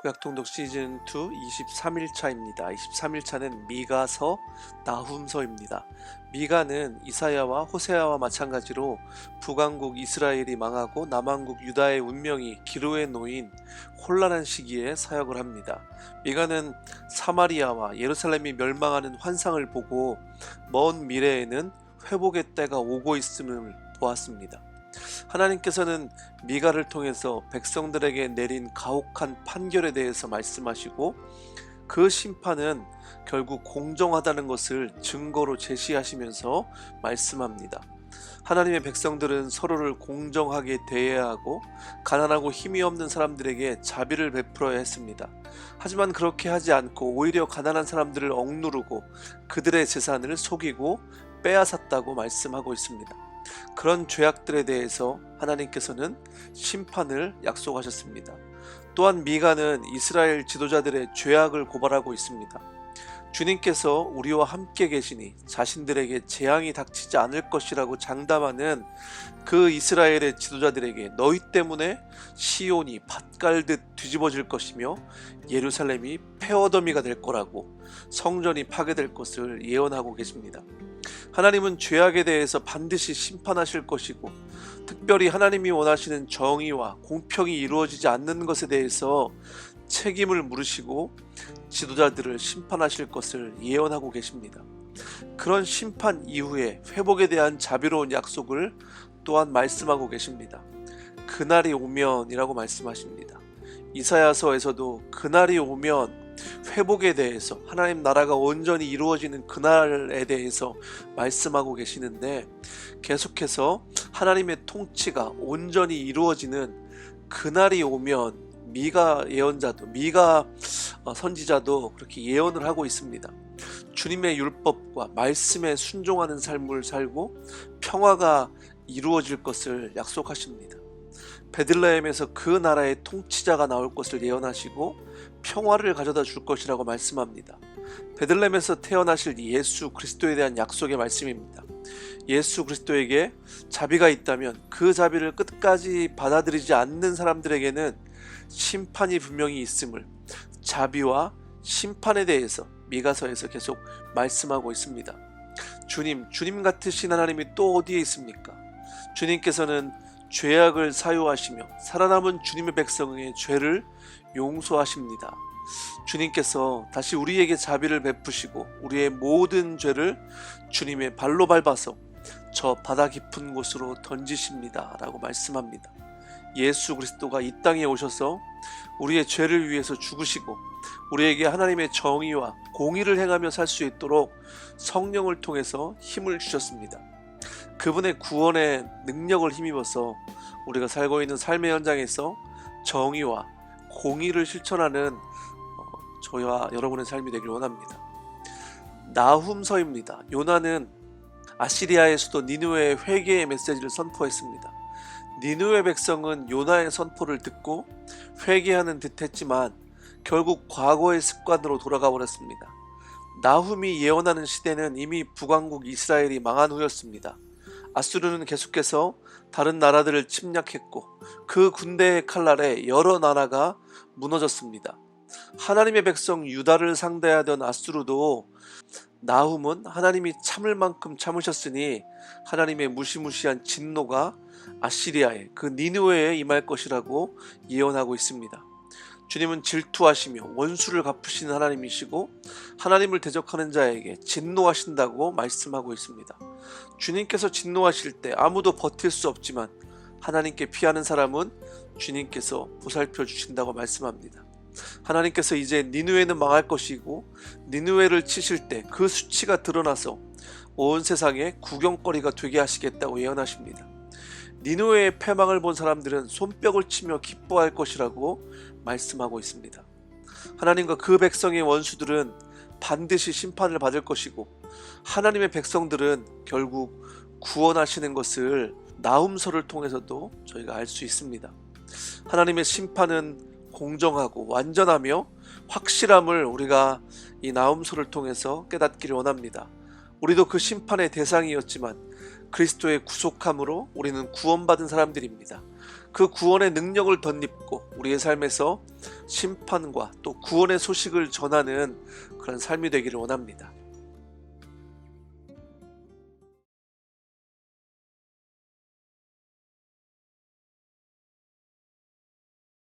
구약통독 시즌 2 23일차입니다. 23일차는 미가서 나훔서입니다. 미가는 이사야와 호세아와 마찬가지로 북왕국 이스라엘이 망하고 남왕국 유다의 운명이 기로에 놓인 혼란한 시기에 사역을 합니다. 미가는 사마리아와 예루살렘이 멸망하는 환상을 보고 먼 미래에는 회복의 때가 오고 있음을 보았습니다. 하나님께서는 미가를 통해서 백성들에게 내린 가혹한 판결에 대해서 말씀하시고 그 심판은 결국 공정하다는 것을 증거로 제시하시면서 말씀합니다. 하나님의 백성들은 서로를 공정하게 대해야 하고 가난하고 힘이 없는 사람들에게 자비를 베풀어야 했습니다. 하지만 그렇게 하지 않고 오히려 가난한 사람들을 억누르고 그들의 재산을 속이고 빼앗았다고 말씀하고 있습니다. 그런 죄악들에 대해서 하나님께서는 심판을 약속하셨습니다. 또한 미가는 이스라엘 지도자들의 죄악을 고발하고 있습니다. 주님께서 우리와 함께 계시니 자신들에게 재앙이 닥치지 않을 것이라고 장담하는 그 이스라엘의 지도자들에게 너희 때문에 시온이 밭갈듯 뒤집어질 것이며 예루살렘이 폐허더미가 될 거라고 성전이 파괴될 것을 예언하고 계십니다. 하나님은 죄악에 대해서 반드시 심판하실 것이고 특별히 하나님이 원하시는 정의와 공평이 이루어지지 않는 것에 대해서 책임을 물으시고 지도자들을 심판하실 것을 예언하고 계십니다. 그런 심판 이후에 회복에 대한 자비로운 약속을 또한 말씀하고 계십니다. 그날이 오면이라고 말씀하십니다. 이사야서에서도 그날이 오면 회복에 대해서 하나님 나라가 온전히 이루어지는 그날에 대해서 말씀하고 계시는데 계속해서 하나님의 통치가 온전히 이루어지는 그날이 오면 미가 예언자도 미가 어, 선지자도 그렇게 예언을 하고 있습니다. 주님의 율법과 말씀에 순종하는 삶을 살고 평화가 이루어질 것을 약속하십니다. 베들레헴에서 그 나라의 통치자가 나올 것을 예언하시고 평화를 가져다 줄 것이라고 말씀합니다. 베들레헴에서 태어나실 예수 그리스도에 대한 약속의 말씀입니다. 예수 그리스도에게 자비가 있다면 그 자비를 끝까지 받아들이지 않는 사람들에게는 심판이 분명히 있음을 자비와 심판에 대해서 미가서에서 계속 말씀하고 있습니다. 주님, 주님 같으신 하나님이 또 어디에 있습니까? 주님께서는 죄악을 사유하시며 살아남은 주님의 백성의 죄를 용서하십니다. 주님께서 다시 우리에게 자비를 베푸시고 우리의 모든 죄를 주님의 발로 밟아서 저 바다 깊은 곳으로 던지십니다. 라고 말씀합니다. 예수 그리스도가 이 땅에 오셔서 우리의 죄를 위해서 죽으시고 우리에게 하나님의 정의와 공의를 행하며 살 수 있도록 성령을 통해서 힘을 주셨습니다. 그분의 구원의 능력을 힘입어서 우리가 살고 있는 삶의 현장에서 정의와 공의를 실천하는 어, 저와 여러분의 삶이 되길 원합니다. 나훔서입니다. 요나는 아시리아의 수도 니누의 회개의 메시지를 선포했습니다. 니누의 백성은 요나의 선포를 듣고 회개하는 듯했지만 결국 과거의 습관으로 돌아가 버렸습니다. 나훔이 예언하는 시대는 이미 북왕국 이스라엘이 망한 후였습니다. 아수르는 계속해서 다른 나라들을 침략했고 그 군대의 칼날에 여러 나라가 무너졌습니다. 하나님의 백성 유다를 상대하던 아수르도 나훔은 하나님이 참을 만큼 참으셨으니 하나님의 무시무시한 진노가 아시리아에 그 니누에에 임할 것이라고 예언하고 있습니다. 주님은 질투하시며 원수를 갚으시는 하나님이시고 하나님을 대적하는 자에게 진노하신다고 말씀하고 있습니다. 주님께서 진노하실 때 아무도 버틸 수 없지만 하나님께 피하는 사람은 주님께서 보살펴 주신다고 말씀합니다. 하나님께서 이제 니누에는 망할 것이고 니누에를 치실 때 그 수치가 드러나서 온 세상에 구경거리가 되게 하시겠다고 예언하십니다. 니누의 패망을 본 사람들은 손뼉을 치며 기뻐할 것이라고 말씀하고 있습니다. 하나님과 그 백성의 원수들은 반드시 심판을 받을 것이고 하나님의 백성들은 결국 구원하시는 것을 나움서를 통해서도 저희가 알 수 있습니다. 하나님의 심판은 공정하고 완전하며 확실함을 우리가 이 나움서를 통해서 깨닫기를 원합니다. 우리도 그 심판의 대상이었지만 그리스도의 구속함으로 우리는 구원받은 사람들입니다. 그 구원의 능력을 덧입고 우리의 삶에서 심판과 또 구원의 소식을 전하는 그런 삶이 되기를 원합니다.